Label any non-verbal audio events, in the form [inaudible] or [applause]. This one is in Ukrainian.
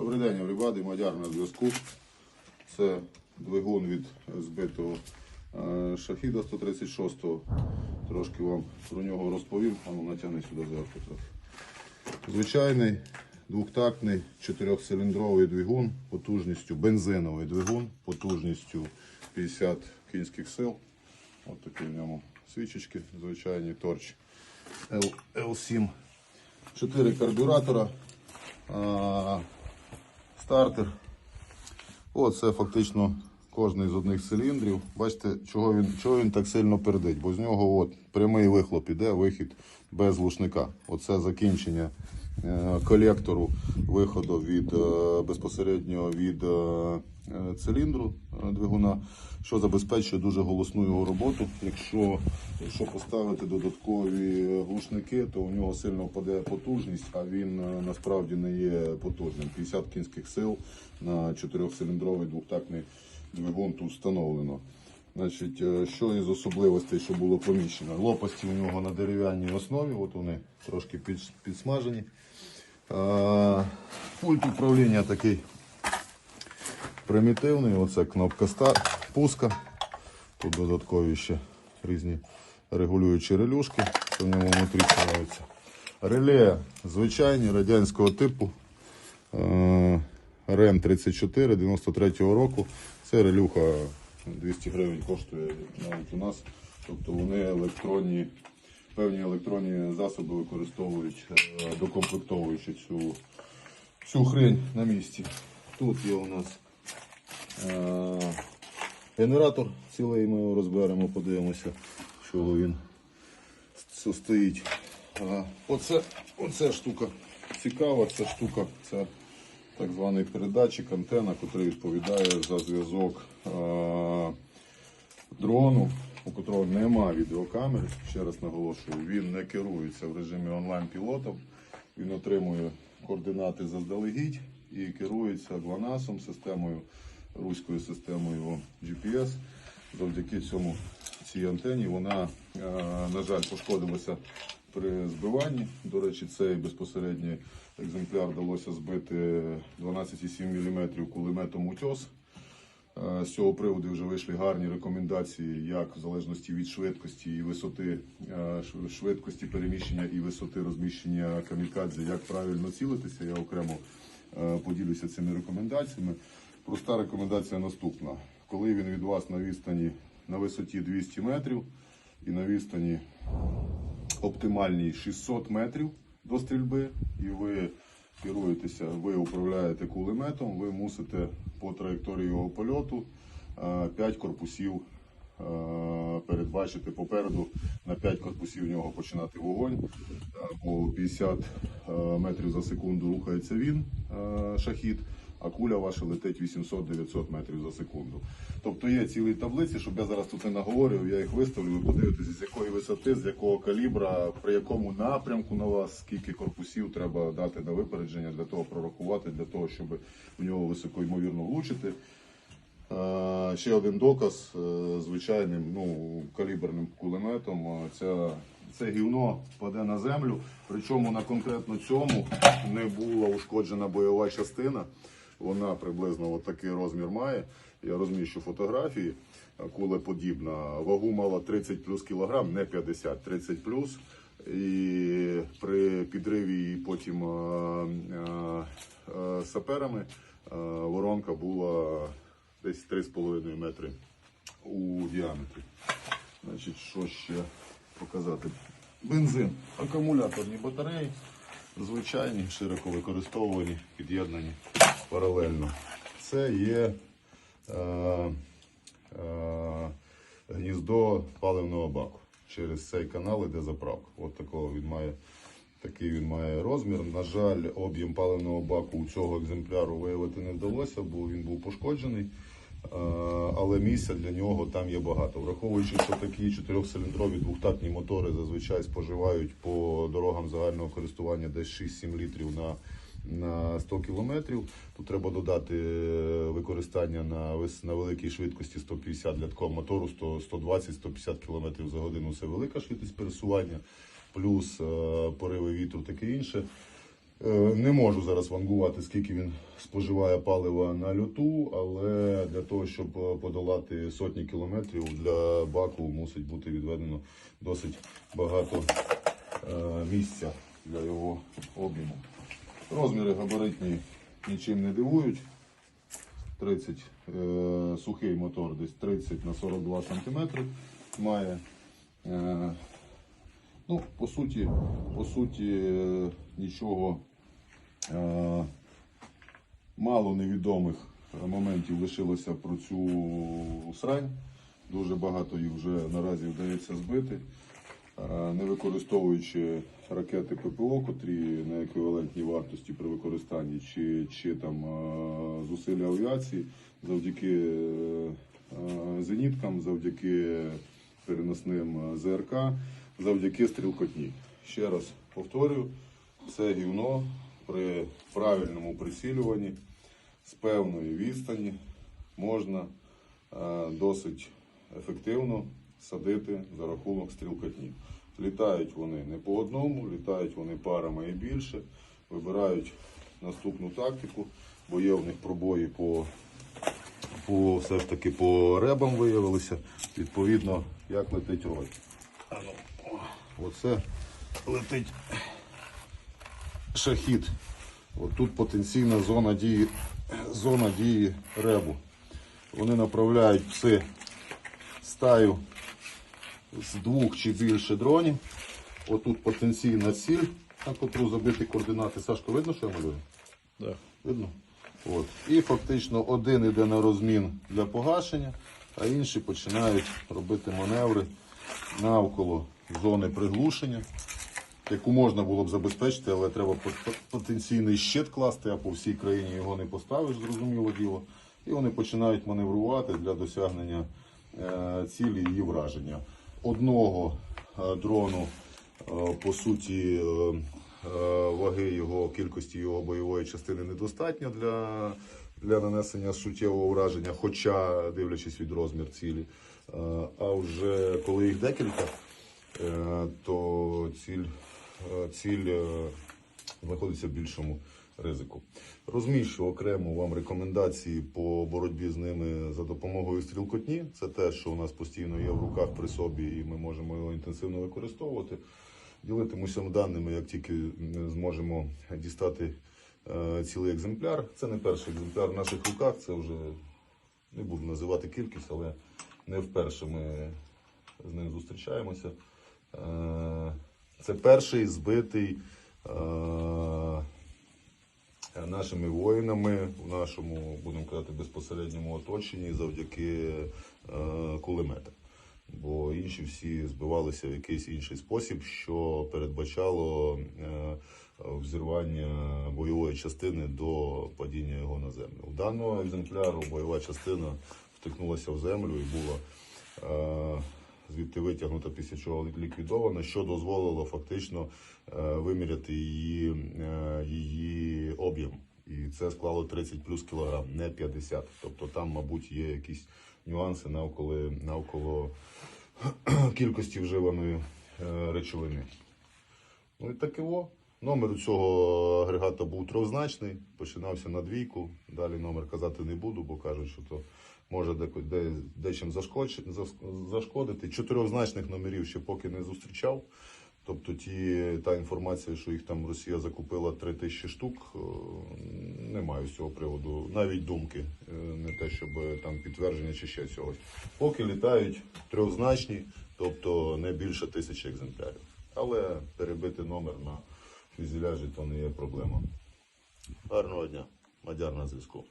Добрий день, everybody, Мадяр на зв'язку. Це двигун від збитого е, шахіда 136-го. Трошки вам про нього розповім, а ну натягни сюди зверху трохи. Звичайний двохтактний чотирьохциліндровий двигун потужністю, бензиновий двигун потужністю 50 кінських сил. Ось такі в ньому свічечки, звичайні торч L, L7. Чотири карбюратора, а, стартер. Оце фактично кожний з одних циліндрів. Бачите, чого він, чого він так сильно пердить? Бо з нього от, прямий вихлоп іде, вихід без глушника. Оце закінчення е, колектору виходу від е, безпосередньо від е, циліндру е, двигуна, що забезпечує дуже голосну його роботу. Якщо, якщо поставити додаткові глушники, то у нього сильно впаде потужність, а він е, насправді не є потужним. 50 кінських сил на 4-циліндровий двохтактний двигун тут встановлено. Значить, е, що із особливостей, що було поміщено? Лопасті у нього на дерев'яній основі, от вони трошки підсмажені. Е, Пульт управління такий примітивний. Оце кнопка старт, пуска. Тут додаткові ще різні регулюючі релюшки, що в ньому внутрі ставляються. Реле звичайні радянського типу. Е, РЕМ 34 93-го року. Це релюха 200 гривень коштує навіть у нас. Тобто вони електронні, певні електронні засоби використовують, е, докомплектовуючи цю, цю хрень на місці. Тут є у нас генератор цілий, ми його розберемо, подивимося, що він стоїть. А, Оце, оце штука цікава, ця штука, це так званий передатчик, антена, який відповідає за зв'язок е, дрону, у котрого немає відеокамери. Ще раз наголошую, він не керується в режимі онлайн-пілотом, він отримує координати заздалегідь і керується GLONASS, системою, руською системою GPS. Завдяки цьому цій антені вона, е, на жаль, пошкодилася при збиванні. До речі, цей безпосередній екземпляр вдалося збити 12,7 мм кулеметом утьос. Е, З цього приводу вже вийшли гарні рекомендації, як в залежності від швидкості і висоти е, швидкості переміщення і висоти розміщення камікадзе, як правильно цілитися. Я окремо поділюся цими рекомендаціями. Проста рекомендація наступна: коли він від вас на відстані на висоті 200 метрів і на відстані оптимальній 600 метрів до стрільби, і ви керуєтеся, ви управляєте кулеметом, ви мусите по траєкторії його польоту 5 корпусів е, передбачити попереду на 5 корпусів нього починати вогонь. Е, Бо 50 е, метрів за секунду рухається він, е, шахід, а куля ваша летить 800-900 метрів за секунду. Тобто є цілі таблиці, щоб я зараз тут не наговорював, я їх виставлю, ви подивитесь, з якої висоти, з якого калібра, при якому напрямку на вас, скільки корпусів треба дати на випередження для того прорахувати, для того, щоб в нього високо ймовірно влучити. Е, Ще один доказ е, звичайним ну, каліберним кулеметом. е, Ця, це гівно паде на землю. Причому на конкретно цьому не була ушкоджена бойова частина. Вона приблизно от такий розмір має. Я розміщу фотографії. Е, Кулеподібна. Вагу мала 30 плюс кілограм, не 50, 30 плюс. І при підриві її потім е, е, е, саперами е, воронка була десь 3,5 метри у діаметрі. Значить, що ще показати? Бензин, акумуляторні батареї, звичайні, широко використовувані, під'єднані паралельно. Це є е, е, гніздо паливного баку. Через цей канал іде заправка. От такого він має. Такий він має розмір. На жаль, об'єм паливного баку у цього екземпляру виявити не вдалося, бо він був пошкоджений. Е, Але місця для нього там є багато. Враховуючи, що такі чотирьохциліндрові двохтактні мотори зазвичай споживають по дорогам загального користування десь 6-7 літрів на, на 100 кілометрів. Тут треба додати е, використання на, на великій швидкості 150 для такого мотору 100 120-150 км за годину. Це велика швидкість пересування, плюс е, пориви вітру, таке інше. Е, Не можу зараз вангувати, скільки він споживає палива на льоту, але для того, щоб е, подолати сотні кілометрів, для баку мусить бути відведено досить багато е, місця для його об'єму. Розміри габаритні нічим не дивують. 30 е, сухий мотор десь 30 на 42 см має. Ну, по суті, по суті, е, нічого мало невідомих моментів лишилося про цю срань. Дуже багато їх вже наразі вдається збити. Е, Не використовуючи ракети ППО, котрі на еквівалентній вартості при використанні, чи, чи там е, зусилля авіації, завдяки е, е, зеніткам, завдяки переносним е, ЗРК, завдяки стрілкотні. Ще раз повторюю, це гівно при правильному прицілюванні з певної відстані можна е, досить ефективно садити за рахунок стрілкотні. Літають вони не по одному, літають вони парами і більше. Вибирають наступну тактику, бо є в них пробої по, по все ж таки по ребам виявилися. Відповідно, як летить рой. Ну, Оце летить шахід. От тут потенційна зона дії, зона дії ребу. Вони направляють пси стаю з двох чи більше дронів. Отут потенційна ціль, на котру забити координати. Сашко, видно, що я малюю? Да. Видно? От. І фактично один іде на розмін для погашення, а інші починають робити маневри навколо зони приглушення, яку можна було б забезпечити, але треба пот- потенційний щит класти, а по всій країні його не поставиш, зрозуміло діло. І вони починають маневрувати для досягнення е, цілі її враження. Одного е, дрону, е, по суті, ваги його кількості його бойової частини недостатньо для, для нанесення суттєвого враження, хоча дивлячись від розмір цілі. А вже коли їх декілька, то ціль, ціль е, знаходиться в більшому ризику. Розміщу окремо вам рекомендації по боротьбі з ними за допомогою стрілкотні. Це те, що у нас постійно є в руках при собі, і ми можемо його інтенсивно використовувати. Ділитимуся даними, як тільки зможемо дістати е, цілий екземпляр. Це не перший екземпляр в наших руках, це вже не буду називати кількість, але не вперше ми з ним зустрічаємося. Це перший збитий е, нашими воїнами в нашому, будемо казати, безпосередньому оточенні завдяки е, кулеметам. Бо інші всі збивалися в якийсь інший спосіб, що передбачало е, взірвання бойової частини до падіння його на землю. У даного екземпляру бойова частина втикнулася в землю і була е, звідти витягнута, після чого ліквідована, що дозволило фактично е, виміряти її, е, її об'єм. І це склало 30 плюс кілограм, не 50. Тобто там, мабуть, є якісь нюанси навколо, навколо [clears throat] кількості вживаної е, речовини. Ну і таке во. Номер у цього агрегата був трьохзначний, починався на двійку. Далі номер казати не буду, бо кажуть, що то може дечим зашкодити. Чотирьохзначних номерів ще поки не зустрічав. Тобто ті, та інформація, що їх там Росія закупила 3 тисячі штук, е, не маю з цього приводу навіть думки, е, не те, щоб там підтвердження чи ще чогось. Поки літають трьохзначні, тобто не більше тисячі екземплярів. Але перебити номер на фюзеляжі то не є проблема. Гарного дня, мадяр на зв'язку.